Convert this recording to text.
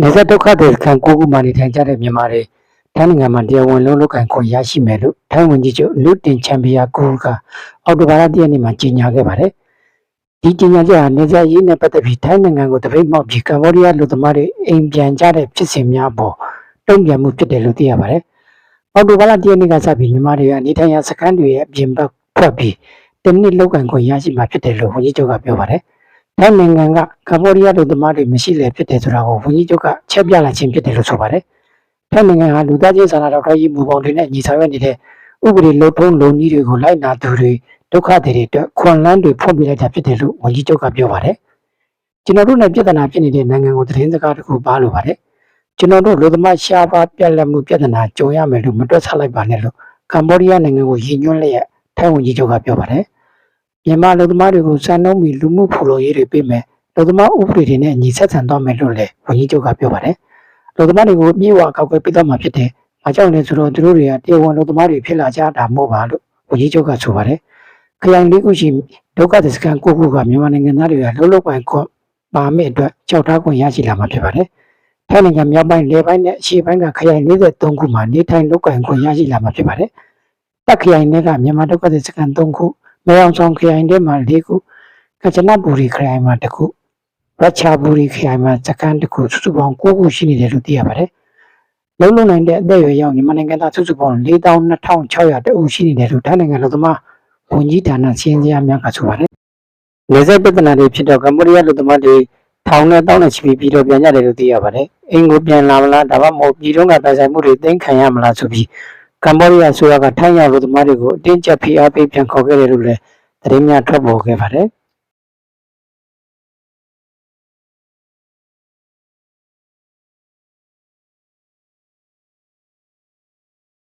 နေဆက်ဒုက္ခတွေခံကိုကူမှနေထိုင်ကြတဲ့မြန်မာတွေထိုင်းနိုင်ငံမှာတရားဝင်လုံးလုံးကန်ခွင့်ရရှိမယ်လို့ထိုင်းဝန်ကြီးချုပ်လူတင်ချန်ပီယာကူကအော်တိုဘာလတရက်နေ့မှာကြေညာခဲ့ပါတယ်။ဒီကြေညာချက်ဟာနေဆက်ရေးနဲ့ပတ်သက်ပြီးထိုင်းနိုင်ငံကိုတပိတ်မောက်ပြီးကမ္ဘောဒီးယားလူသမားတွေအိမ်ပြန်ကြတဲ့ဖြစ်စဉ်များပေါ်တုံ့ပြန်မှုဖြစ်တယ်လို့သိရပါတယ်။အော်တိုဘာလတရက်နေ့ကစပြီးမြန်မာတွေကနေထိုင်ရာစခန်းတွေရဲ့အပြင်ဘက်ဖွက်ပြီးတနစ်လောက်ကန်ခွင့်ရရှိမှာဖြစ်တယ်လို့ဝန်ကြီးချုပ်ကပြောပါတယ်။ ထိုင်းနိုင်ငံကကမ္ဘောဒီးယားလူသမားတွေမရှိလေဖြစ်တယ်ဆိုတာကိုဝန်ကြီးချုပ်ကချက်ပြလိုက်ခြင်းဖြစ်တယ်လို့ဆိုပါတယ်။ထိုင်းနိုင်ငံဟာလူသားချင်းစာနာတော်တော်ကြီးမူပေါင်းတွေနဲ့ညီဆောင်ရွက်နေတဲ့ဥပဒေလုံထုံးလုံနည်းတွေကိုလိုက်နာသူတွေဒုက္ခတွေတွေအတွက်ခွန်လန်းတွေဖွင့်ပြလိုက်တာဖြစ်တယ်လို့ဝန်ကြီးချုပ်ကပြောပါတယ်။ကျွန်တော်တို့နဲ့ပြည်ထနာဖြစ်နေတဲ့နိုင်ငံကိုသတင်းစကားတစ်ခုပါလိုပါတယ်။ကျွန်တော်တို့လူသမားရှားပါပြက်လက်မှုပြည်ထနာကြုံရမယ်လို့မတွက်ဆလိုက်ပါနဲ့လို့ကမ္ဘောဒီးယားနိုင်ငံကိုရည်ညွှန်းလျက်ထိုင်းဝန်ကြီးချုပ်ကပြောပါတယ်။ မြန်မာလူသမားတွေကိုစံနှုန်းမီလူမှုဖူလုံရေးတွေပေးမယ်လူသမားဥပဒေတွေနဲ့ညီဆက်ဆံသွားမယ်လို့လည်းဝန်ကြီးချုပ်ကပြောပါတယ်။လူသမားတွေကိုမြေဝအကောက်ကွယ်ပေးသွားမှာဖြစ်တယ်။ဘာကြောင့်လဲဆိုတော့သူတို့တွေကတရားဝင်လူသမားတွေဖြစ်လာကြတာမဟုတ်ပါလို့ဝန်ကြီးချုပ်ကဆိုပါတယ်။ခရိုင်လေးခုရှိဒုက္ခသည်စခန်းကိုခုကမြန်မာနိုင်ငံသားတွေကလှုပ်လှုပ်ပိုင်ခွင့်ပါမယ့်အတွက်ကြောက်ထားခွင့်ရရှိလာမှာဖြစ်ပါတယ်။ထိုင်းနိုင်ငံမြောက်ပိုင်းလေပိုင်းနဲ့အရှေ့ပိုင်းကခရိုင်53ခုမှာနေထိုင်လုပ်ကိုင်ခွင့်ရရှိလာမှာဖြစ်ပါတယ်။တက်ခရိုင်တွေကမြန်မာဒုက္ခသည်စခန်း3ခု၊ မေအောင်ဆောင်ခရိုင်ထဲမှာ4ခု၊ကချနဘူရီခရိုင်မှာ1ခုရချာဘူရီခရိုင်မှာစကန်တစ်ခုစုစုပေါင်း9ခုရှိနေတယ်လို့သိရပါတယ်။လုံးလုံးနိုင်တဲ့အသက်အရွယ်ရောက်မြန်မာနိုင်ငံသားစုစုပေါင်း42,600တဦးရှိနေတယ်လို့ထိုင်းနိုင်ငံလူသမားဝန်ကြီးဌာနစီရင်စရာများကဆိုပါတယ်။နေဆက်ပြဿနာတွေဖြစ်တော့ကမ္ဘောဒီးယားလူသမားတွေထောင်နဲ့တောင်းနဲ့ချီပြီးပြည်တော်ပြန်ကြတယ်လို့သိရပါတယ်။အင်ကိုပြန်လာမလားဒါမှမဟုတ်ပြည်တော်ကတိုင်ဆိုင်မှုတွေသိမ်းခံရမလားဆိုပြီး ကမ္ဘောဒီးယားဆိုရကထိုင်းရောက်လူသမားတွေကိုအတင်းကျပ်ဖိအားပေးပြန်ခေါ်ခဲ့တယ်လို့လည်းသတင်းများထွက်ပေါ်ခဲ့ပါတယ်။